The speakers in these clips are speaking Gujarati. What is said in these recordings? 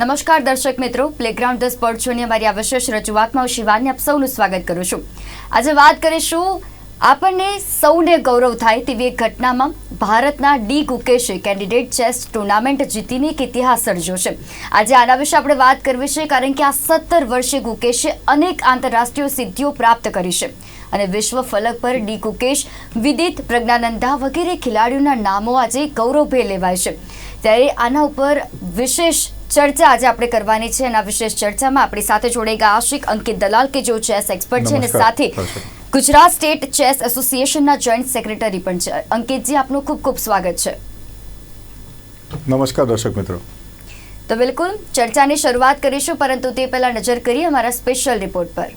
નમસ્કાર દર્શક મિત્રો પ્લેગ્રાઉન્ડ ધ સ્પોર્ટ શોની અમારી આ વિશેષ રજૂઆતમાં હું આપ સૌનું સ્વાગત કરું છું. આજે વાત કરીશું આપણને સૌને ગૌરવ થાય તેવી એક ઘટનામાં ભારતના ડી ગુકેશે કેન્ડિડેટ ચેસ ટુર્નામેન્ટ જીતીને એક ઇતિહાસ સર્જ્યો છે. આજે આના વિશે આપણે વાત કરવી છે કારણ કે આ સત્તર વર્ષે ગુકેશે અનેક આંતરરાષ્ટ્રીય સિદ્ધિઓ પ્રાપ્ત કરી છે અને વિશ્વ ફલક પર ડી ગુકેશ, વિદિત પ્રજ્ઞાનંદા વગેરે ખેલાડીઓના નામો આજે ગૌરવભેર લેવાય છે. ત્યારે આના ઉપર વિશેષ ચર્ચા આજે આપણે કરવાની છે એના વિશેષ ચર્ચામાં આપણી સાથે જોડાઈ ગયા આશિક અંકિત દલાલ કે જેઓ ચેસ એક્સપર્ટ છે અને સાથે ગુજરાત સ્ટેટ ચેસ એસોસિએશનના જોઈન્ટ સેક્રેટરી પણ છે. અંકિતજી આપનું ખૂબ ખૂબ સ્વાગત છે. નમસ્કાર દર્શક મિત્રો. તો બિલકુલ ચર્ચાની શરૂઆત કરીશું પરંતુ તે પહેલા નજર કરીએ અમારા સ્પેશિયલ રિપોર્ટ પર.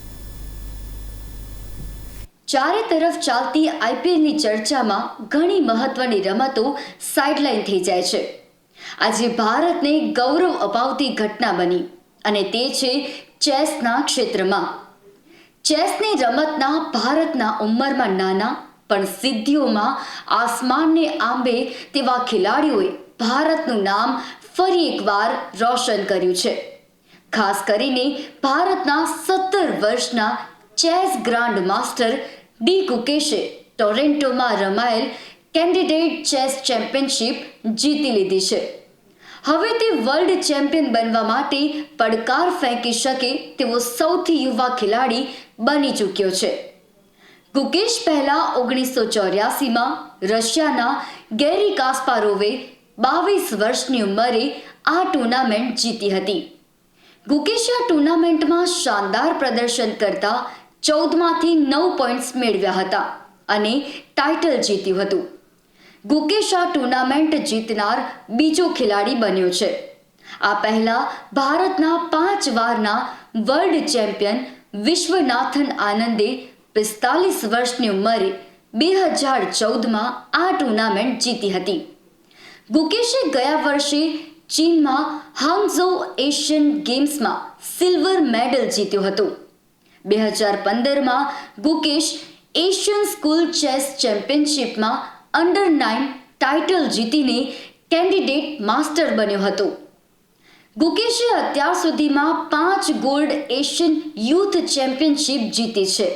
ચારે તરફ ચાલતી આઈપીએલની ચર્ચામાં ઘણી મહત્વની રમતો સાઇડલાઇન થઈ જાય છે. આજે ભારતને ગૌરવ અપાવતી ઘટના બની અને તે છે ચેસના ક્ષેત્રમાં. ચેસની રમતના ભારતના ઉંમરમાં નાના પણ સિદ્ધિઓમાં આસમાનને આંબે તેવા ખેલાડીઓએ ભારતનું નામ ફરી એકવાર રોશન કર્યું છે. ખાસ કરીને ભારતના સત્તર વર્ષના ચેસ ગ્રાન્ડ માસ્ટર ડી કુકેશે ટોરેન્ટોમાં રમાયેલ કેન્ડિડેટ ચેસ ચેમ્પિયનશિપ જીતી લીધી છે. હવે તે વર્લ્ડ ચેમ્પિયન બનવા માટે પડકાર ફેંકી શકે તેવો સૌથી યુવા ખેલાડી બની ચૂક્યો છે. ગુકેશ પહેલા ઓગણીસો ચોર્યાસીમાં રશિયાના ગેરી કાસ્પારોવે બાવીસ વર્ષની ઉંમરે આ ટુર્નામેન્ટ જીતી હતી. ગુકેશે ટુર્નામેન્ટમાં શાનદાર પ્રદર્શન કરતા ચૌદમાંથી નવ પોઈન્ટ્સ મેળવ્યા હતા અને ટાઇટલ જીત્યું હતું. ગુકેશ આ ટુર્નામેન્ટ જીતનાર બીજો ખેલાડી બન્યો છે. આ પહેલા ભારતના પાંચ વારના વર્લ્ડ ચેમ્પિયન વિશ્વનાથન આનંદે પિસ્તાલીસ વર્ષની ઉંમરે બે હજાર ચૌદમાં આ ટુર્નામેન્ટ જીતી હતી. ગુકેશે ગયા વર્ષે ચીનમાં હાંગઝો એશિયન ગેમ્સમાં સિલ્વર મેડલ જીત્યો હતો. બે હજાર પંદરમાં ગુકેશ એશિયન સ્કૂલ ચેસ ચેમ્પિયનશિપમાં અંડર નાઇન ટાઇટલ જીતીને કેન્ડિડેટ માસ્ટર બન્યો હતો. ગુકેશે અત્યાર સુધીમાં પાંચ ગોલ્ડ એશિયન યુથ ચેમ્પિયનશિપ જીતી છે.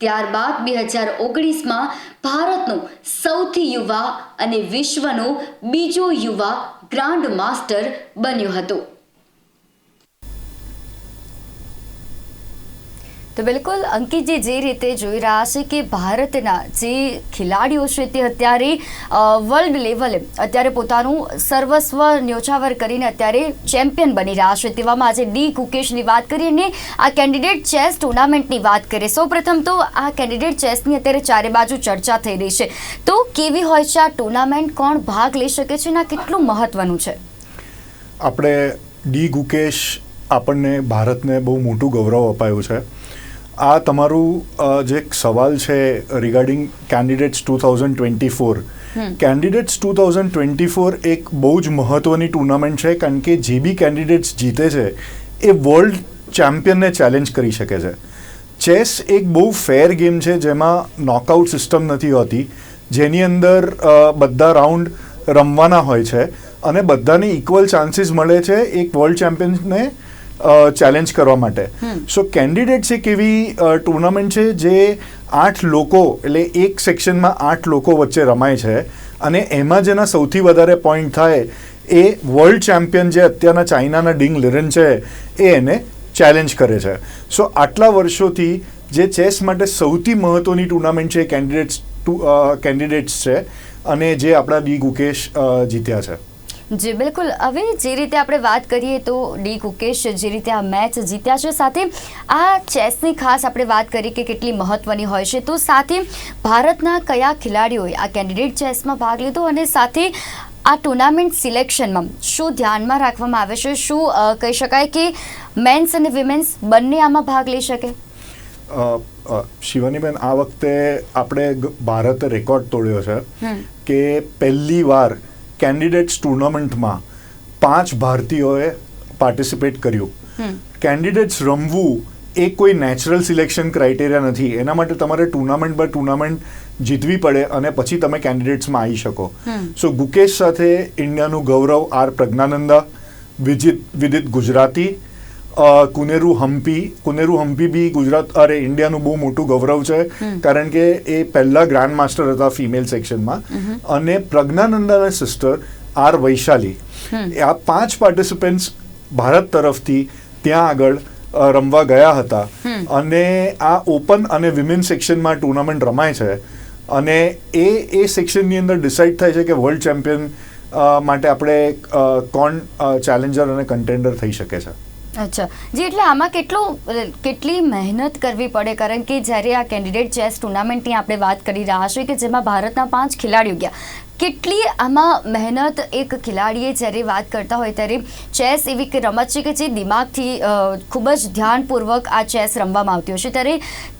ત્યારબાદ બે હજાર ઓગણીસમાં ભારતનો સૌથી યુવા અને વિશ્વનો બીજો યુવા ગ્રાન્ડ માસ્ટર બન્યો હતો. તો બિલકુલ, અંકિતજી જે રીતે જોઈ રહ્યા છે કે ભારતના જે ખેલાડીઓ છે તે અત્યારે વર્લ્ડ લેવલે અત્યારે પોતાનું સર્વસ્વ ન્યોછાવર કરીને અત્યારે ચેમ્પિયન બની રહ્યા છે. તેવામાં આજે ડી કુકેશની વાત કરીએ અને આ કેન્ડિડેટ ચેસ ટુર્નામેન્ટની વાત કરીએ. સૌપ્રથમ તો આ કેન્ડિડેટ ચેસની અત્યારે ચારે બાજુ ચર્ચા થઈ રહી છે. તો કેવી હોય છે આ ટુર્નામેન્ટ કોણ ભાગ લઈ શકે છે અને કેટલું મહત્વનું છે? આપણે ડી ગુકેશ આપણને ભારતને બહુ મોટું ગૌરવ અપાયું છે. આ તમારું જે સવાલ છે regarding candidates two thousand twenty four candidates two thousand twenty four એક બહુ જ મહત્ત્વની ટુર્નામેન્ટ છે કારણ કે જે બી કેન્ડિડેટ્સ જીતે છે એ વર્લ્ડ ચેમ્પિયનને ચેલેન્જ કરી શકે છે. ચેસ એક બહુ ફેર ગેમ છે જેમાં નોકઆઉટ સિસ્ટમ નથી હોતી જેની અંદર બધા રાઉન્ડ રમવાના હોય છે અને બધાને ઇક્વલ ચાન્સીસ મળે છે એક વર્લ્ડ ચેમ્પિયનને ચેલેન્જ કરવા માટે. સો કેન્ડિડેટ્સ એક એવી ટુર્નામેન્ટ છે જે આઠ લોકો એટલે એક સેક્શનમાં આઠ લોકો વચ્ચે રમાય છે અને એમાં જેના સૌથી વધારે પોઈન્ટ થાય એ વર્લ્ડ ચેમ્પિયન જે અત્યારના ચાઇનાના ડિંગ લિરન છે એ એને ચેલેન્જ કરે છે. સો આટલા વર્ષોથી જે ચેસ માટે સૌથી મહત્ત્વની ટુર્નામેન્ટ છે એ કેન્ડિડેટ્સ ટુ કેન્ડિડેટ્સ છે અને જે આપણા ડી ગુકેશ જીત્યા છે. જી બિલકુલ. હવે જે રીતે આપણે વાત કરીએ તો ડી કુકેશ જે રીતે આ મેચ જીત્યા છે સાથે આ ચેસની ખાસ આપણે વાત કરી કે કેટલી મહત્વની હોય છે તો સાથે ભારતના કયા ખેલાડીઓએ આ કેન્ડિડેટ ચેસમાં ભાગ લીધો અને સાથે આ ટુર્નામેન્ટ સિલેક્શનમાં શું ધ્યાનમાં રાખવામાં આવે છે શું કહી શકાય કે મેન્સ અને વિમેન્સ બંને આમાં ભાગ લઈ શકે? શિવાનીબેન આ વખતે આપણે ભારતે રેકોર્ડ તોડ્યો છે કે પહેલી વાર કેન્ડિડેટ્સ ટુર્નામેન્ટમાં પાંચ ભારતીયોએ પાર્ટિસિપેટ કર્યું. કેન્ડિડેટ્સ રમવું એ કોઈ નેચરલ સિલેક્શન ક્રાઇટેરિયા નથી. એના માટે તમારે ટુર્નામેન્ટ બાય ટુર્નામેન્ટ જીતવી પડે અને પછી તમે કેન્ડિડેટ્સમાં આવી શકો. સો ગુકેશ સાથે ઇન્ડિયાનું ગૌરવ આર પ્રજ્ઞાનંદા વિજિત વિદિત ગુજરાતી કુનેરુ હમ્પી કુનેરુ હમ્પી બી ગુજરાત અરે ઇન્ડિયાનું બહુ મોટું ગૌરવ છે. કારણ કે એ પહેલા ગ્રાન્ડ માસ્ટર હતા ફિમેલ સેક્શનમાં અને પ્રજ્ઞાનંદાના સિસ્ટર આર વૈશાલી. આ પાંચ પાર્ટિસિપન્ટ્સ ભારત તરફથી ત્યાં આગળ રમવા ગયા હતા. અને આ ઓપન અને વિમેન સેક્શનમાં ટુર્નામેન્ટ રમાય છે. અને એ એ સેક્શનની અંદર ડિસાઇડ થાય છે કે વર્લ્ડ ચેમ્પિયન માટે આપણે કોણ ચેલેન્જર અને કન્ટેન્ડર થઈ શકે છે. અચ્છા. જી, એટલે આમાં કેટલું કેટલી મહેનત કરવી પડે? કારણ કે જ્યારે આ કેન્ડિડેટ ચેસ ટુર્નામેન્ટની આપણે વાત કરી રહ્યા છીએ કે જેમાં ભારતના પાંચ ખેલાડીઓ ગયા. કેટલી આમાં મહેનત એક ખેલાડીએ જ્યારે વાત કરતા હોય ત્યારે ચેસ એવી રમત છે કે જે દિમાગથી ખૂબ જ ધ્યાનપૂર્વક આ ચેસ રમવામાં આવતી હોય છે. ત્યારે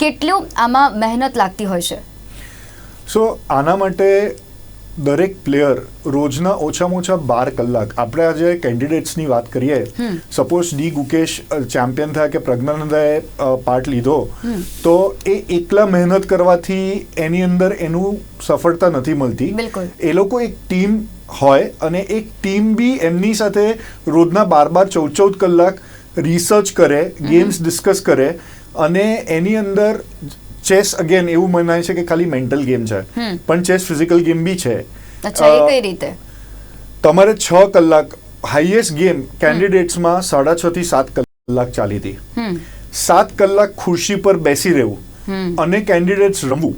કેટલું આમાં મહેનત લાગતી હોય છે? સો, આના માટે દરેક પ્લેયર રોજના ઓછામાં ઓછા બાર કલાક. આપણે આજે કેન્ડિડેટ્સની વાત કરીએ. સપોઝ ડી ગુકેશ ચેમ્પિયન થયા કે પ્રજ્ઞાનંદાએ પાર્ટ લીધો. તો એ એકલા મહેનત કરવાથી એની અંદર એનું સફળતા નથી મળતી. એ લોકો એક ટીમ હોય અને એક ટીમ બી એમની સાથે રોજના બાર બાર ચૌદ ચૌદ કલાક રિસર્ચ કરે ગેમ્સ ડિસ્કસ કરે અને એની અંદર ચેસ અગેન એવું મનાય છે કે ખાલી મેન્ટલ ગેમ છે. પણ ચેસ ફિઝિકલ ગેમ બી છે. અચ્છા એ કઈ રીતે? તમારે છ કલાક હાઈએસ્ટ ગેમ કેન્ડિડેટ્સમાં સાડા છ થી સાત કલાક ચાલી હતી. સાત કલાક ખુરશી પર બેસી રહેવું. અને કેન્ડિડેટ્સ રમવું.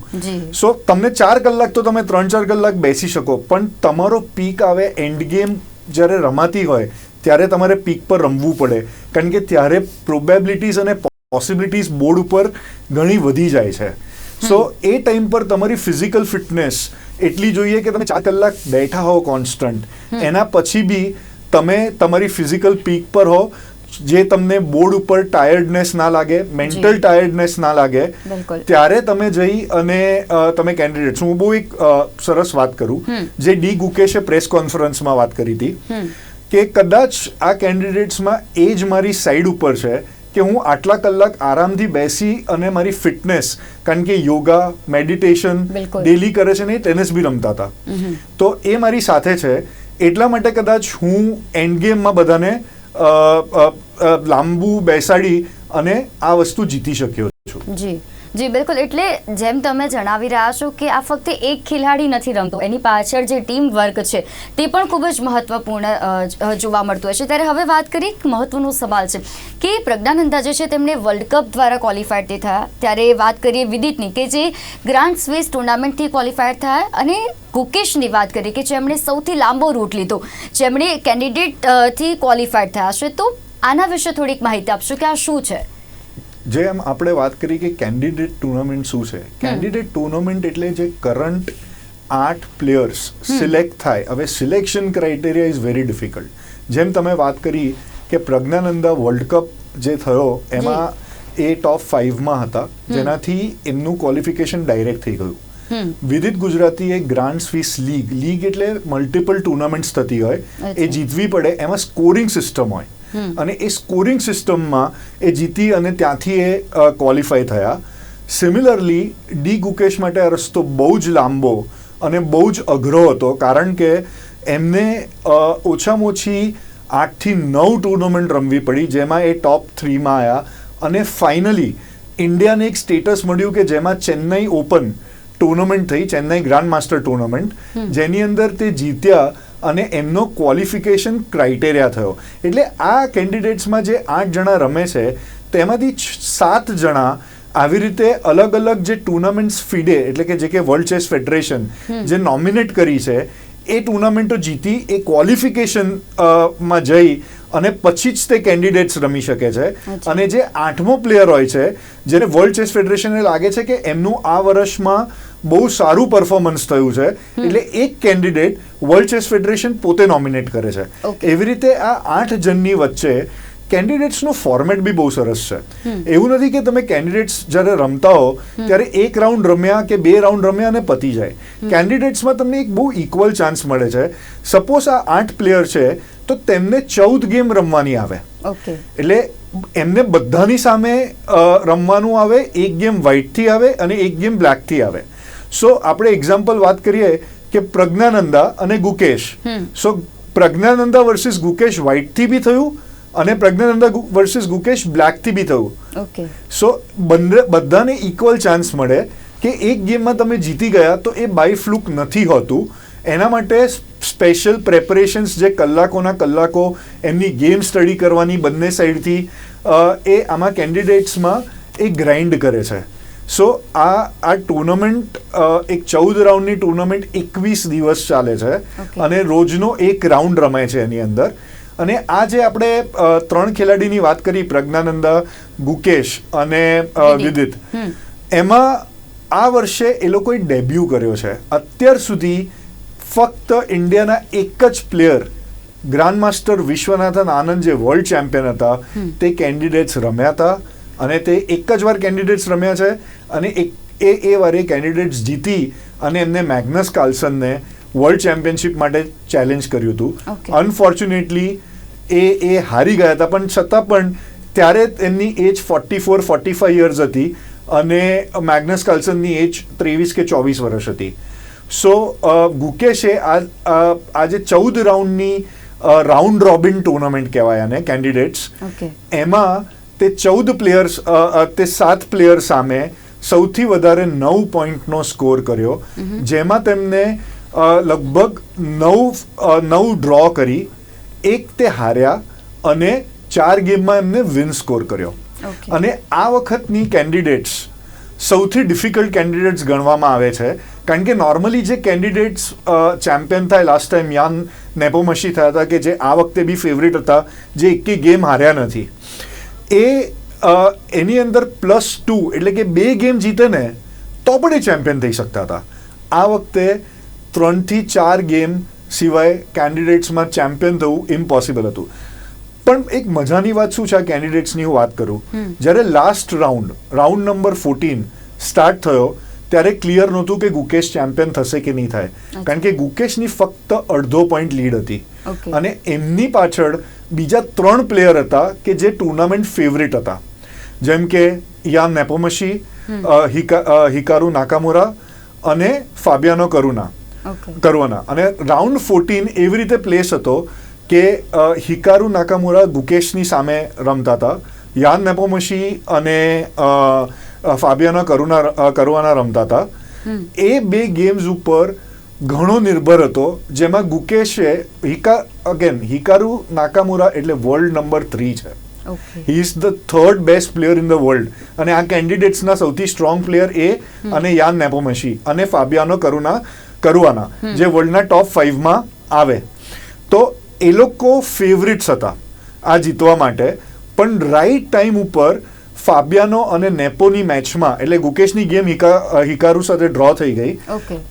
સો તમને ચાર કલાક તો તમે ત્રણ ચાર કલાક બેસી શકો પણ તમારો પીક આવે એન્ડ ગેમ જ્યારે રમાતી હોય ત્યારે તમારે પીક પર રમવું પડે. કારણ કે ત્યારે પ્રોબેબિલિટીઝ અને પોસિબિલિટીઝ બોર્ડ ઉપર ઘણી વધી જાય છે. સો એ ટાઈમ પર તમારી ફિઝિકલ ફિટનેસ એટલી જોઈએ કે તમે ચાર કલાક બેઠા હો કોન્સ્ટન્ટ એના પછી બી તમે તમારી ફિઝિકલ પીક પર હો જે તમને બોર્ડ ઉપર ટાયર્ડનેસ ના લાગે મેન્ટલ ટાયર્ડનેસ ના લાગે ત્યારે તમે જઈ અને તમે કેન્ડિડેટ્સ હું બહુ એક સરસ વાત કરું. જે ડી ગુકેશે પ્રેસ કોન્ફરન્સમાં વાત કરી હતી કે કદાચ આ કેન્ડિડેટ્સમાં એ જ મારી સાઈડ ઉપર છે કે હું આટલા કલાક આરામથી બેસી અને મારી ફિટનેસ કારણ કે યોગા મેડિટેશન. ડેલી કરે છે ને ટેનિસ બી રમતા હતા. તો એ મારી સાથે છે. એટલા માટે કદાચ હું એન્ડ ગેમમાં બધાને લાંબુ બેસાડી અને આ વસ્તુ જીતી શક્યો છું. જી. જી, બિલકુલ. એટલે જેમ તમે જણાવી રહ્યા છો કે આ ફક્ત એક ખેલાડી નથી રમતો, એની પાછળ જે ટીમ વર્ક છે, તે પણ ખૂબ જ મહત્વપૂર્ણ જોવા મળતું છે ત્યારે હવે વાત કરીએ એક મહત્વનો સવાલ છે કે પ્રજ્ઞાનંદા જે છે તેમણે વર્લ્ડ કપ દ્વારા ક્વોલિફાઈડ તે થયા. ત્યારે વાત કરીએ વિદિતની કે જે ગ્રાન્ડ સ્વિસ ટુર્નામેન્ટથી ક્વોલિફાઈડ થયા અને ગુકેશની વાત કરીએ કે જેમણે સૌથી લાંબો રૂટ લીધો, જેમણે કેન્ડિડેટથી ક્વોલિફાઈડ થયા છે તો આના વિશે થોડીક માહિતી આપશો કે આ શું છે? જેમ આપણે વાત કરી કે કેન્ડિડેટ ટુર્નામેન્ટ શું છે? કેન્ડિડેટ ટુર્નામેન્ટ એટલે જે કરંટ આઠ પ્લેયર્સ સિલેક્ટ થાય. હવે selection criteria is very difficult જેમ તમે વાત કરી કે પ્રજ્ઞાનંદા વર્લ્ડ કપ જે થયો એમાં એ ટોપ ફાઇવમાં હતા. જેનાથી એમનું ક્વોલિફિકેશન ડાયરેક્ટ થઈ ગયું. વિદિત ગુજરાતી એ ગ્રાન્ડ સ્વિસ લીગ લીગ એટલે મલ્ટિપલ ટુર્નામેન્ટ્સ થતી હોય. એ જીતવી પડે. એમાં સ્કોરિંગ સિસ્ટમ હોય. અને એ સ્કોરિંગ સિસ્ટમમાં એ જીતી અને ત્યાંથી એ ક્વોલિફાય થયા. સિમિલરલી ડી ગુકેશ માટે આ રસ્તો બહુ જ લાંબો અને બહુ જ અઘરો હતો કારણ કે એમને ઓછામાં ઓછી આઠથી નવ ટુર્નામેન્ટ રમવી પડી જેમાં એ ટોપ થ્રીમાં આવ્યા અને ફાઇનલી ઇન્ડિયાને એક સ્ટેટસ મળ્યું કે જેમાં ચેન્નઈ ઓપન ટુર્નામેન્ટ થઈ ચેન્નઈ ગ્રાન્ડ માસ્ટર ટુર્નામેન્ટ જેની અંદર તે જીત્યા અને એમનો ક્વોલિફિકેશન ક્રાઇટેરિયા થયો. એટલે આ કેન્ડિડેટ્સમાં જે આઠ જણા રમે છે તેમાંથી સાત જણા આવી રીતે અલગ અલગ જે ટુર્નામેન્ટ્સ ફીડે એટલે કે જે કે વર્લ્ડ ચેસ ફેડરેશન જે નોમિનેટ કરી છે એ ટુર્નામેન્ટો જીતી એ ક્વોલિફિકેશનમાં જઈ અને પછી જ તે કેન્ડિડેટ્સ રમી શકે છે. અને જે આઠમો પ્લેયર હોય છે જેને વર્લ્ડ ચેસ ફેડરેશનને લાગે છે કે એમનું આ વર્ષમાં બહુ સારું પરફોર્મન્સ થયું છે. એટલે એક કેન્ડિડેટ વર્લ્ડ ચેસ ફેડરેશન પોતે નોમિનેટ કરે છે. એવી રીતે આ આઠ જણની વચ્ચે કેન્ડિડેટ્સનું ફોર્મેટ બી બહુ સરસ છે. એવું નથી કે તમે કેન્ડિડેટ્સ જ્યારે રમતા હો ત્યારે એક રાઉન્ડ રમ્યા કે બે રાઉન્ડ રમ્યા અને પતી જાય. કેન્ડિડેટ્સમાં તમને એક બહુ ઇક્વલ ચાન્સ મળે છે. સપોઝ આ આઠ પ્લેયર છે તો તેમને ચૌદ ગેમ રમવાની આવે. એટલે એમને બધાની સામે રમવાનું આવે એક ગેમ વ્હાઇટથી આવે અને એક ગેમ બ્લેકથી આવે. સો આપણે એક્ઝામ્પલ વાત કરીએ કે પ્રજ્ઞાનંદા અને ગુકેશ. સો પ્રજ્ઞાનંદા વર્સિસ ગુકેશ વ્હાઇટથી બી થયું અને પ્રજ્ઞાનંદા વર્સિસ ગુકેશ બ્લેકથી બી થયું. સો બંને બધાને ઇક્વલ ચાન્સ મળે કે એક ગેમમાં તમે જીતી ગયા તો એ બાય ફ્લુક નથી હોતું. એના માટે સ્પેશિયલ પ્રેપરેશન્સ જે કલાકોના કલાકો એમની ગેમ સ્ટડી કરવાની બંને સાઈડથી એ આમાં કેન્ડિડેટ્સમાં એ ગ્રાઇન્ડ કરે છે. સો આ આ ટુર્નામેન્ટ એક ચૌદ રાઉન્ડની ટુર્નામેન્ટ એકવીસ દિવસ ચાલે છે. અને રોજનો એક રાઉન્ડ રમાય છે એની અંદર. અને આ જે આપણે ત્રણ ખેલાડીની વાત કરી પ્રજ્ઞાનંદા ગુકેશ અને. વિદિત. એમાં આ વર્ષે એ લોકોએ ડેબ્યુ કર્યો છે. અત્યાર સુધી ફક્ત ઇન્ડિયાના એક જ player grand master Viswanathan Anand જે વર્લ્ડ ચેમ્પિયન હતા તે કેન્ડિડેટ્સ રમ્યા હતા. અને તે એક જ વાર કેન્ડિડેટ્સ રમ્યા છે અને એક એ એ વારે કેન્ડિડેટ્સ જીતી અને એમને મેગ્નસ કાર્લસનને વર્લ્ડ ચેમ્પિયનશિપ માટે ચેલેન્જ કર્યું હતું. અનફોર્ચ્યુનેટલી એ એ હારી ગયા હતા પણ છતાં પણ ત્યારે એમની age forty four forty five years હતી અને મેગ્નસ કાર્લસનની એજ ત્રેવીસ કે ચોવીસ વર્ષ હતી. સો ગુકેશે આ આ- આ ચૌદ રાઉન્ડની રાઉન્ડ રોબિન ટુર્નામેન્ટ કહેવાય આને કેન્ડિડેટ્સ એમાં તે ચૌદ પ્લેયર્સ તે સાત પ્લેયર સામે સૌથી વધારે નવ પોઈન્ટનો સ્કોર કર્યો. જેમાં તેમને લગભગ નવ નવ ડ્રો કરી એક તે હાર્યા અને ચાર ગેમમાં એમને વિન સ્કોર કર્યો. અને આ વખતની કેન્ડિડેટ્સ સૌથી ડિફિકલ્ટ કેન્ડિડેટ્સ ગણવામાં આવે છે. કારણ કે નોર્મલી જે કેન્ડિડેટ્સ ચેમ્પિયન થાય લાસ્ટ ટાઈમ યાન નેપોમશી થયા હતા કે જે આ વખતે બી ફેવરિટ હતા જે એકે ગેમ હાર્યા નથી. એ એની અંદર પ્લસ ટુ એટલે કે બે ગેમ જીતે ને તો પણ એ ચેમ્પિયન થઈ શકતા હતા. આ વખતે ત્રણથી ચાર ગેમ સિવાય કેન્ડિડેટ્સમાં ચેમ્પિયન થવું ઇમ્પોસિબલ હતું. પણ એક મજાની વાત શું છે આ કેન્ડિડેટ્સની હું વાત કરું? જ્યારે last round round number fourteen start થયો ત્યારે ક્લિયર નહોતું કે ગુકેશ ચેમ્પિયન થશે કે નહીં થાય. કારણ કે ગુકેશની ફક્ત અડધો પોઈન્ટ લીડ હતી. અને એમની પાછળ બીજા ત્રણ પ્લેયર હતા કે જે ટુર્નામેન્ટ ફેવરિટ હતા. જેમ કે યાન નેપોમશી હિકારુ નાકામુરા અને ફાબિયાનો કરુના કરવાના અને રાઉન્ડ ફોર્ટીન એવી રીતે પ્લેસ હતો કે હિકારુ નાકામુરા ગુકેશની સામે રમતા હતા. યાન નેપોમશી અને અ, કરુના કરવાના રમતા હતા. એ બે ગેમ્સ ઉપર ઘણો નિર્ભર હતો જેમાં ગુકેશે હિકા અગેન હિકારુ નાકામુરા એટલે વર્લ્ડ નંબર થ્રી છે. He is the third best player in the world અને આ કેન્ડિડેટ્સના સૌથી સ્ટ્રોંગ પ્લેયર એ અને યાન નેપોમશી અને ફાબિયાનો કરુના કરુવાના જે વર્લ્ડના ટોપ ફાઇવમાં આવે. તો એ લોકો ફેવરિટ્સ હતા આ જીતવા માટે. પણ રાઈટ ટાઈમ ઉપર ફાબિયાનો અને નેપોની મેચમાં એટલે ગુકેશની ગેમ હિકા હિકારુ સાથે ડ્રો થઈ ગઈ.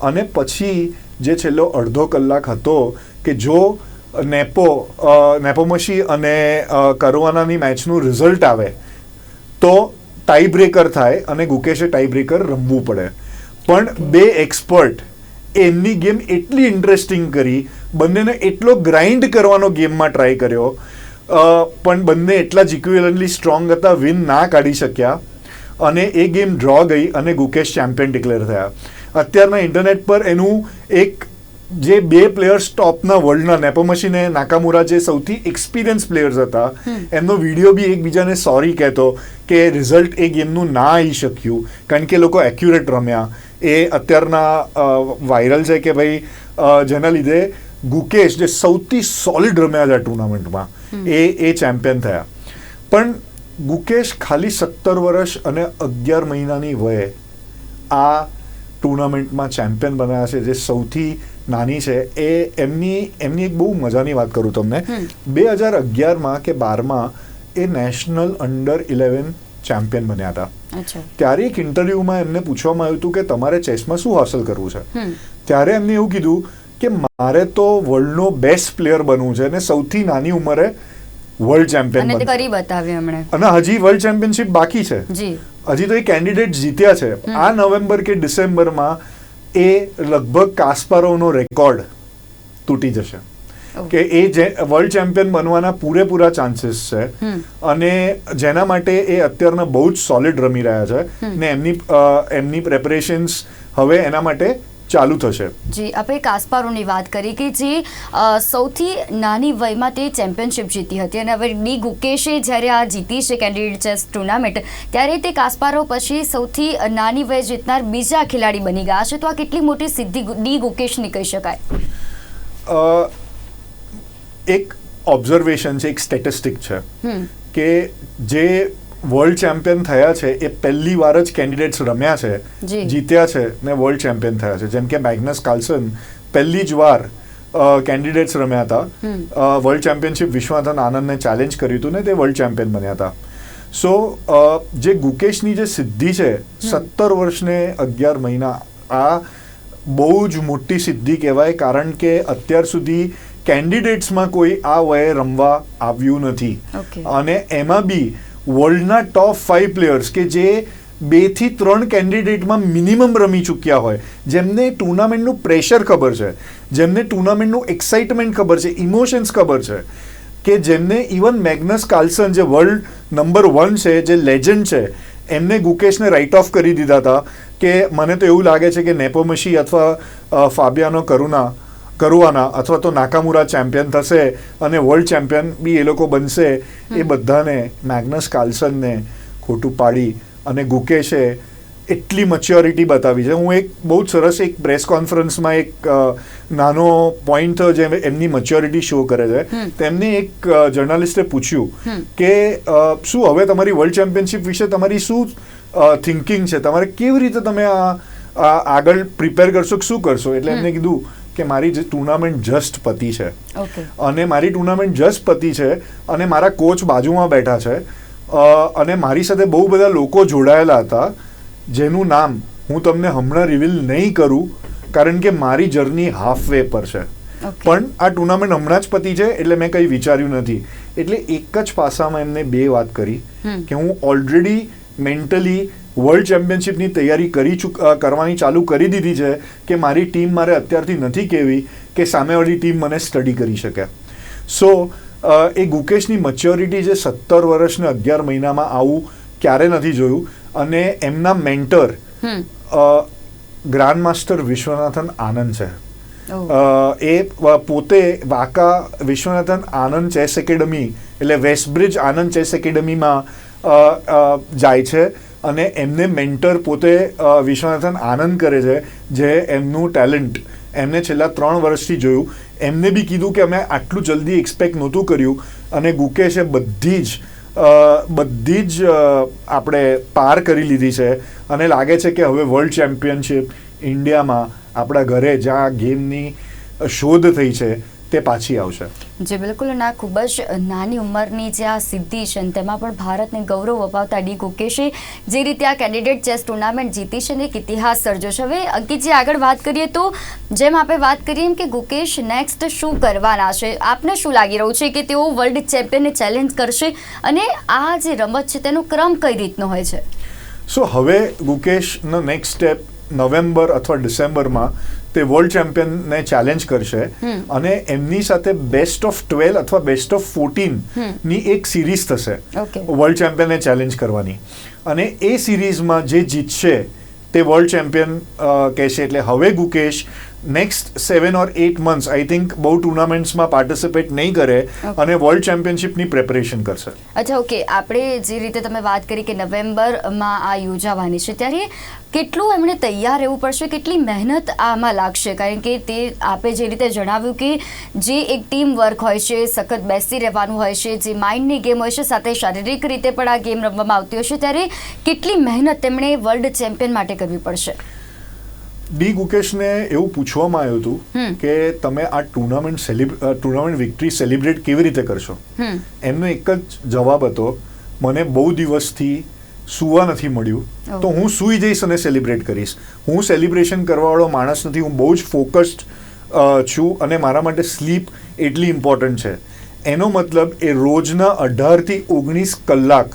અને પછી જે છેલ્લો અડધો કલાક હતો કે જો નેપો નેપોમશી અને કરવાનાની મેચનું રિઝલ્ટ આવે તો ટાઈ બ્રેકર થાય અને ગુકેશે ટાઈ બ્રેકર રમવું પડે. પણ બે એક્સપર્ટ એમની ગેમ એટલી ઇન્ટરેસ્ટિંગ કરી બંનેને એટલો ગ્રાઇન્ડ કરવાનો ગેમમાં ટ્રાય કર્યો પણ બંને એટલા જ ઇક્વિવલન્ટલી સ્ટ્રોંગ હતા વિન ના કાઢી શક્યા. અને એ ગેમ ડ્રો ગઈ અને ગુકેશ ચેમ્પિયન ડિક્લેર થયા. અત્યારના ઇન્ટરનેટ પર એનું એક જે બે પ્લેયર્સ ટોપના વર્લ્ડના નેપોમશી ને નાકામુરા જે સૌથી એક્સપિરિયન્સ પ્લેયર્સ હતા એમનો વીડિયો બી એકબીજાને સોરી કહેતો કે રિઝલ્ટ એ ગેમનું ના આવી શક્યું. કારણ કે એ લોકો એક્યુરેટ રમ્યા. એ અત્યારના વાયરલ છે કે ભાઈ જેના લીધે ગુકેશ જે સૌથી સોલિડ રમ્યા હતા ટુર્નામેન્ટમાં એ એ ચેમ્પિયન થયા. પણ ગુકેશ ખાલી સત્તર વર્ષ અને અગિયાર મહિનાની વયે આ ટુર્નામેન્ટમાં ચેમ્પિયન બન્યા છે જે સૌથી નાની છે. એ એમની એમની એક બહુ મજાની વાત કરું તમને. બે હજાર અગિયારમાં કે બારમાં એ નેશનલ અંડર ઇલેવન ચેમ્પિયન બન્યા હતા. ત્યારે એક ઇન્ટરવ્યુમાં એમને પૂછવામાં આવ્યું હતું કે તમારે ચેસમાં શું હાંસલ કરવું છે? ત્યારે એમને એવું કીધું કે મારે તો વર્લ્ડનો બેસ્ટ પ્લેયર બનવું છે અને સૌથી નાની ઉંમરે વર્લ્ડ ચેમ્પિયન કરી બતાવ્યું એમણે. અને હજી વર્લ્ડ ચેમ્પિયનશિપ બાકી છે. હજી તો એ કેન્ડિડેટ જીત્યા છે. આ નવેમ્બર કે ડિસેમ્બરમાં એ લગભગ કાસ્પારોવનો રેકોર્ડ તૂટી જશે. કે એ જે વર્લ્ડ ચેમ્પિયન બનવાના પૂરેપૂરા ચાન્સીસ છે. અને જેના માટે એ અત્યારના બહુ જ સોલિડ રમી રહ્યા છે. ને એમની એમની પ્રેપરેશન્સ હવે એના માટે ચાલુ થશે. જી આપણે કાસ્પારોની વાત કરી કે જે સૌથી નાની વયમાં તે ચેમ્પિયનશિપ જીતી હતી અને હવે ડી ગુકેશે જ્યારે આ જીતી છે કેન્ડિડેટ ચેસ ટુર્નામેન્ટ ત્યારે તે કાસ્પારો પછી સૌથી નાની વય જીતનાર બીજા ખેલાડી બની ગયા છે. તો આ કેટલી મોટી સિદ્ધિ ડી ગુકેશની કહી શકાય? એક ઓબ્ઝર્વેશન છે એક સ્ટેટિસ્ટિક છે કે જે વર્લ્ડ ચેમ્પિયન થયા છે એ પહેલી વાર જ કેન્ડિડેટ્સ રમ્યા છે જીત્યા છે ને વર્લ્ડ ચેમ્પિયન થયા છે. જેમ કે મેગ્નસ કાર્લસન પહેલી જ વાર કેન્ડિડેટ્સ રમ્યા હતા. વર્લ્ડ ચેમ્પિયનશિપ વિશ્વનાથન આનંદને ચેલેન્જ કર્યું હતું ને તે વર્લ્ડ ચેમ્પિયન બન્યા હતા. સો જે ગુકેશની જે સિદ્ધિ છે સત્તર વર્ષને અગિયાર મહિના આ બહુ જ મોટી સિદ્ધિ કહેવાય કારણ કે અત્યાર સુધી કેન્ડિડેટ્સમાં કોઈ આ વયે રમવા આવ્યું નથી. અને એમાં બી વર્લ્ડના ટોપ ફાઈવ પ્લેયર્સ કે જે બેથી ત્રણ કેન્ડિડેટમાં મિનિમમ રમી ચૂક્યા હોય. જેમને ટુર્નામેન્ટનું પ્રેશર ખબર છે. જેમને ટુર્નામેન્ટનું એક્સાઇટમેન્ટ ખબર છે ઇમોશન્સ ખબર છે. કે જેમને ઇવન મેગ્નસ કાર્લસન જે વર્લ્ડ નંબર વન છે, જે લેજન્ડ છે, એમને ગુકેશને રાઇટ ઓફ કરી દીધા હતા. કે મને તો એવું લાગે છે કે નેપોમશી અથવા ફાબિયાનો કરુણા કરુવાના અથવા તો નાકામુરા ચેમ્પિયન થશે અને વર્લ્ડ ચેમ્પિયન બી એ લોકો બનશે એ બધાને મેગ્નસ કાર્લસનને ખોટું પાડી અને ગુકેશે એટલી મચ્યોરિટી બતાવી છે. હું એક બહુ જ સરસ એક પ્રેસ કોન્ફરન્સમાં એક નાનો પોઈન્ટ જે એમની મચ્યોરિટી શો કરે છે. તેમને એક જર્નાલિસ્ટે પૂછ્યું કે શું હવે તમારી વર્લ્ડ ચેમ્પિયનશિપ વિશે તમારી શું થિંકિંગ છે? તમારે કેવી રીતે તમે આ આગળ પ્રિપેર કરશો કે શું કરશો? એટલે એમને કીધું કે મારી જે ટુર્નામેન્ટ જસ્ટ પતી છે. અને મારી ટુર્નામેન્ટ જસ્ટ પતી છે અને મારા કોચ બાજુમાં બેઠા છે. અને મારી સાથે બહુ બધા લોકો જોડાયેલા હતા જેનું નામ હું તમને હમણાં રિવીલ નહીં કરું કારણ કે મારી જર્ની હાફ વે પર છે. પણ આ ટુર્નામેન્ટ હમણાં જ પતી છે એટલે મેં કંઈ વિચાર્યું નથી. એટલે એક જ પાસામાં એમને બે વાત કરી કે હું ઓલરેડી મેન્ટલી વર્લ્ડ ચેમ્પિયનશિપની તૈયારી કરી ચૂક કરવાની ચાલુ કરી દીધી છે કે મારી ટીમ મારે અત્યારથી નથી કહેવી કે સામેવાળી ટીમ મને સ્ટડી કરી શકે. સો એ ગુકેશની મચ્યોરિટી જે સત્તર વર્ષ ને અગિયાર મહિનામાં આવું ક્યારે નથી જોયું અને એમના mentor grand master Viswanathan Anand છે. એ પોતે વાકા વિશ્વનાથન આનંદ ચેસ એકેડમી એટલે વેસ્ટબ્રિજ આનંદ ચેસ એકેડમીમાં જાય છે અને એમને મેન્ટર પોતે વિશ્વનાથન આનંદ કરે છે જે એમનું ટેલેન્ટ એમને છેલ્લા ત્રણ વર્ષથી જોયું. એમને બી કીધું કે અમે આટલું જલ્દી એક્સપેક્ટ નહોતું કર્યું અને ગુકેશે બધી જ બધી જ આપણે પાર કરી લીધી છે અને લાગે છે કે હવે વર્લ્ડ ચેમ્પિયનશિપ ઇન્ડિયામાં આપણા ઘરે જ્યાં ગેમની શોધ થઈ છે તે પાછી આવશે. જે બિલકુલ ના ખૂબ જ નાની ઉંમરની જે આ સિદ્ધિ છે તેમાં પણ ભારતને ગૌરવ અપાવતા ડી ગુકેશે જે રીતે આ કેન્ડિડેટ ચેસ ટુર્નામેન્ટ જીતી છે એક ઇતિહાસ સર્જો છે. હવે અંકિતજી આગળ વાત કરીએ તો જેમ આપણે વાત કરીએ કે ગુકેશ નેક્સ્ટ શું કરવાના છે? આપને શું લાગી રહ્યું છે કે તેઓ વર્લ્ડ ચેમ્પિયનને ચેલેન્જ કરશે અને આ જે રમત છે તેનો ક્રમ કઈ રીતનો હોય છે? સો હવે ગુકેશનો નેક્સ્ટ સ્ટેપ નવેમ્બર અથવા ડિસેમ્બરમાં તે વર્લ્ડ ચેમ્પિયનને ચેલેન્જ કરશે અને એમની સાથે બેસ્ટ ઓફ ટ્વેલ્વ અથવા બેસ્ટ ઓફ ફોર્ટીનની એક સિરીઝ થશે. વર્લ્ડ ચેમ્પિયનને ચેલેન્જ કરવાની. અને એ સિરીઝમાં જે જીતશે તે વર્લ્ડ ચેમ્પિયન કહેશે એટલે હવે Gukesh next seven or eight months I think બહુ ટુર્નામેન્ટ્સમાં પાર્ટિસિપેટ નહીં કરે અને વર્લ્ડ ચેમ્પિયનશિપની પ્રેપરેશન કરશે. અચ્છા ઓકે આપણે જે રીતે તમે વાત કરી કે નવેમ્બરમાં આ યોજાવાની છે ત્યારે કેટલું એમણે તૈયાર રહેવું પડશે? કેટલી મહેનત આમાં લાગશે? કારણ કે તે આપે જે રીતે જણાવ્યું કે જે એક ટીમ વર્ક હોય છે સખત બેસી રહેવાનું હોય છે જે માઇન્ડની ગેમ હોય છે સાથે શારીરિક રીતે પણ આ ગેમ રમવામાં આવતી હોય છે ત્યારે કેટલી મહેનત તેમણે વર્લ્ડ ચેમ્પિયન માટે કરવી પડશે? ડી ગુકેશને એવું પૂછવામાં આવ્યું હતું કે તમે આ ટુર્નામેન્ટ ટુર્નામેન્ટ વિક્ટરી સેલિબ્રેટ કેવી રીતે કરશો એમનો એક જ જવાબ હતો મને બહુ દિવસથી સુવા નથી મળ્યું. તો હું સૂઈ જઈશ અને સેલિબ્રેટ કરીશ હું સેલિબ્રેશન કરવાવાળો માણસ નથી હું બહુ જ ફોકસ્ડ છું અને મારા માટે સ્લીપ એટલી ઇમ્પોર્ટન્ટ છે એનો મતલબ એ રોજના અઢારથી ઓગણીસ કલાક.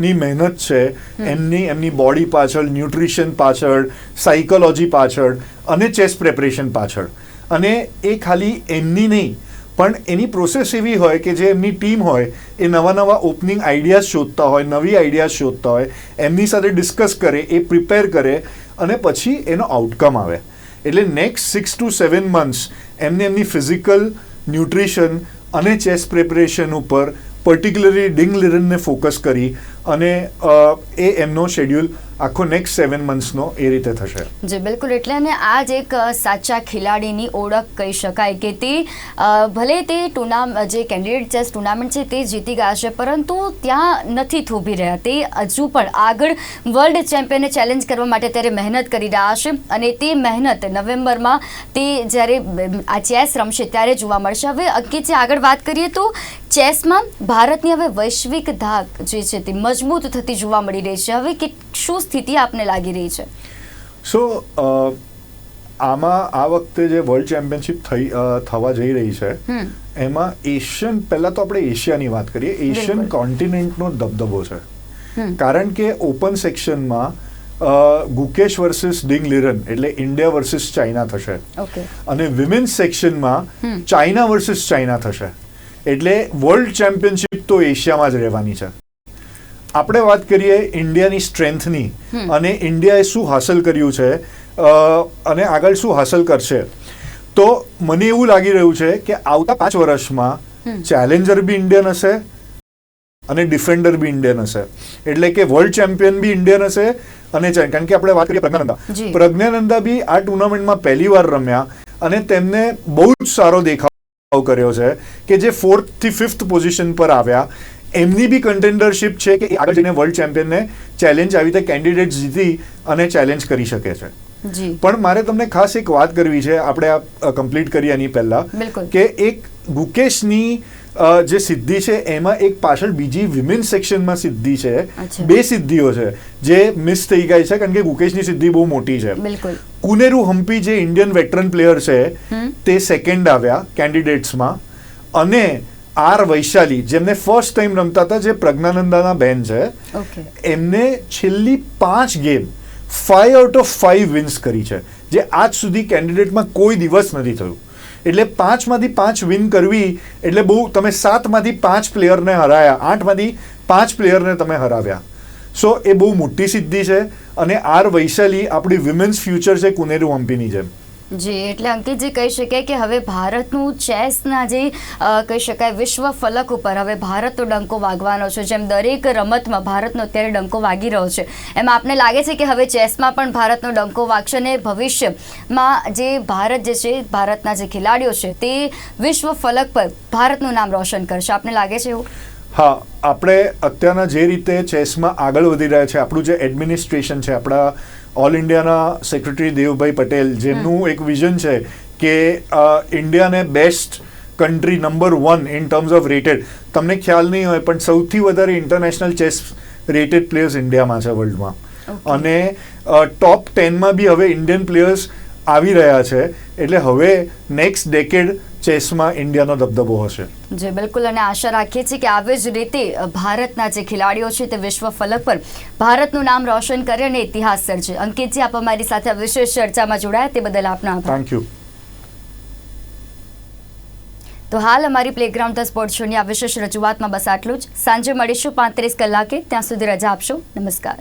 ની મહેનત છે એમની એમની બોડી પાછળ ન્યુટ્રિશન પાછળ સાયકોલોજી પાછળ અને ચેસ પ્રેપરેશન પાછળ. અને એ ખાલી એમની નહીં પણ એની પ્રોસેસ એવી હોય કે જે એમની ટીમ હોય એ નવા નવા ઓપનિંગ આઈડિયાઝ શોધતા હોય નવી આઈડિયાઝ શોધતા હોય એમની સાથે ડિસ્કસ કરે એ પ્રિપેર કરે અને પછી એનો આઉટકમ આવે. એટલે next six to seven months એમને એમની ફિઝિકલ ન્યુટ્રિશન અને ચેસ પ્રિપરેશન ઉપર પર્ટિક્યુલરલી ડિંગ લિરનને ફોકસ કરી અને એ એમનો શેડ્યુલ આખો નેક્સ્ટ સેવન મંથ્સનો એ રીતે થશે. જે, બિલકુલ. એટલે અને આ જ એક સાચા ખેલાડીની ઓળખ કહી શકાય કે તે ભલે તે ટુર્ના જે કેન્ડિડેટ ચેસ ટુર્નામેન્ટ છે તે જીતી ગયા છે પરંતુ ત્યાં નથી થોભી રહ્યા. તે હજુ પણ આગળ વર્લ્ડ ચેમ્પિયનને ચેલેન્જ કરવા માટે ત્યારે મહેનત કરી રહ્યા છે અને તે મહેનત નવેમ્બરમાં તે જ્યારે આ ચેસ રમશે ત્યારે જોવા મળશે. હવે અંકિતજી આગળ વાત કરીએ તો ચેસમાં ભારતની હવે વૈશ્વિક ધાક જે છે તે મજબૂત થતી જોવા મળી રહી છે. હવે કે શું સ્થિતિ આપને લાગી રહી છે. સો આમાં આ વખતે જે વર્લ્ડ ચેમ્પિયનશિપ થઈ થવા જઈ રહી છે એમાં એશિયન પહેલાં તો આપણે એશિયાની વાત કરીએ એશિયન કોન્ટિનેન્ટનો દબદબો છે. કારણ કે ઓપન સેક્શનમાં ગુકેશ વર્સિસ ડિંગ લિરન એટલે ઇન્ડિયા વર્સિસ ચાઇના થશે. અને વિમેન્સ સેક્શનમાં. ચાઇના વર્સિસ ચાઇના થશે. એટલે વર્લ્ડ ચેમ્પિયનશિપ તો એશિયામાં જ રહેવાની છે. આપણે વાત કરીએ ઇન્ડિયાની સ્ટ્રેન્થની. અને ઇન્ડિયાએ શું હાંસલ કર્યું છે? અને આગળ શું હાંસલ કરશે? તો મને એવું લાગી રહ્યું છે કે આવતા પાંચ વર્ષમાં ચેલેન્જર બી ઇન્ડિયન હશે અને ડિફેન્ડર બી ઇન્ડિયન હશે. એટલે કે વર્લ્ડ ચેમ્પિયન બી ઇન્ડિયન હશે અને કારણ કે આપણે વાત કરીએ પ્રજ્ઞાનંદા. પ્રજ્ઞાનંદા બી આ ટુર્નામેન્ટમાં પહેલી વાર રમ્યા અને તેમને બહુ જ સારો દેખાવ કર્યો છે કે જે ફોર્થથી ફિફ્થ પોઝિશન પર આવ્યા. એમની બી કન્ટેન્ડરશિપ છે કે આગળ જઈને વર્લ્ડ ચેમ્પિયનને ચેલેન્જ આવી રીતે કેન્ડિડેટ જીતી અને ચેલેન્જ કરી શકે છે. પણ મારે તમને ખાસ એક વાત કરવી છે આપણે આ કમ્પ્લીટ કરીએ એની પહેલા કે એક ગુકેશની જે સિદ્ધિ છે એમાં એક પાછળ બીજી વિમેન સેક્શનમાં સિદ્ધિ છે. બે સિદ્ધિઓ છે જે મિસ થઈ ગઈ છે કારણ કે ગુકેશની સિદ્ધિ બહુ મોટી છે. કુનેરુ હમ્પી જે ઇન્ડિયન વેટરન પ્લેયર છે તે સેકન્ડ આવ્યા કેન્ડિડેટ્સમાં અને આર વૈશાલી જેમને ફર્સ્ટ ટાઈમ રમતા હતા જે પ્રજ્ઞાનંદાના બેન છે એમને છેલ્લી પાંચ game five out of five wins કરી છે જે આજ સુધી કેન્ડિડેટમાં કોઈ દિવસ નથી થયું. એટલે પાંચમાંથી પાંચ વિન કરવી એટલે બહુ તમે સાતમાંથી પાંચ પ્લેયરને હરાયા આઠમાંથી પાંચ પ્લેયરને તમે હરાવ્યા. સો એ બહુ મોટી સિદ્ધિ છે અને આર વૈશાલી આપણી વિમેન્સ ફ્યુચર છે કુનેરુ હમ્પીની જેમ. જી, એટલે અંકિતજી કહી શકાય કે હવે ભારતનું ચેસના જે કહી શકાય, વિશ્વ ફલક ઉપર હવે ભારતનો ડંકો વાગવાનો છે. જેમ દરેક રમતમાં ભારતનો અત્યારે ડંકો વાગી રહ્યો છે. એમ આપને લાગે છે કે હવે ચેસમાં પણ ભારતનો ડંકો વાગશે અને ભવિષ્યમાં જે ભારત જે છે, ભારતના જે ખેલાડીઓ છે, તે વિશ્વ ફલક પર ભારતનું નામ રોશન કરશે? આપને લાગે છે એવું? હા, આપણે અત્યારના જે રીતે ચેસમાં આગળ વધી રહ્યા છે, આપણું જે એડમિનિસ્ટ્રેશન છે, આપણા ઓલ ઇન્ડિયાના સેક્રેટરી દેવભાઈ પટેલ જેમનું એક વિઝન છે કે ઇન્ડિયાને best country number one in terms of rated તમને ખ્યાલ નહીં હોય પણ સૌથી વધારે ઇન્ટરનેશનલ ચેસ રેટેડ પ્લેયર્સ ઇન્ડિયામાં છે વર્લ્ડમાં અને ટોપ ટેનમાં બી હવે ઇન્ડિયન પ્લેયર્સ આવી રહ્યા છે. એટલે હવે નેક્સ્ટ ડેકેડ ચેસમાં ઇન્ડિયાનો દબદબો હશે. જે બિલકુલ. અને આશા રાખીએ છીએ કે આવી જ રીતે ભારતના જે ખેલાડીઓ છે તે વિશ્વ ફલક પર ભારતનું નામ રોશન કરે અને ઇતિહાસ સર્જે. અંકિતજી આપ અમારી સાથે આ વિશેષ ચર્ચામાં જોડાયા. તે બદલ આપનો આભાર. થેન્ક યુ તો હાલ અમારી પ્લેગ્રાઉન્ડ ધ સ્પોર્ટ શોની આ વિશેષ રજૂઆતમાં બસ આટલું જ. સાંજે મળીશું પાંત્રીસ કલાકે. ત્યાં સુધી રજા આપશો. નમસ્કાર.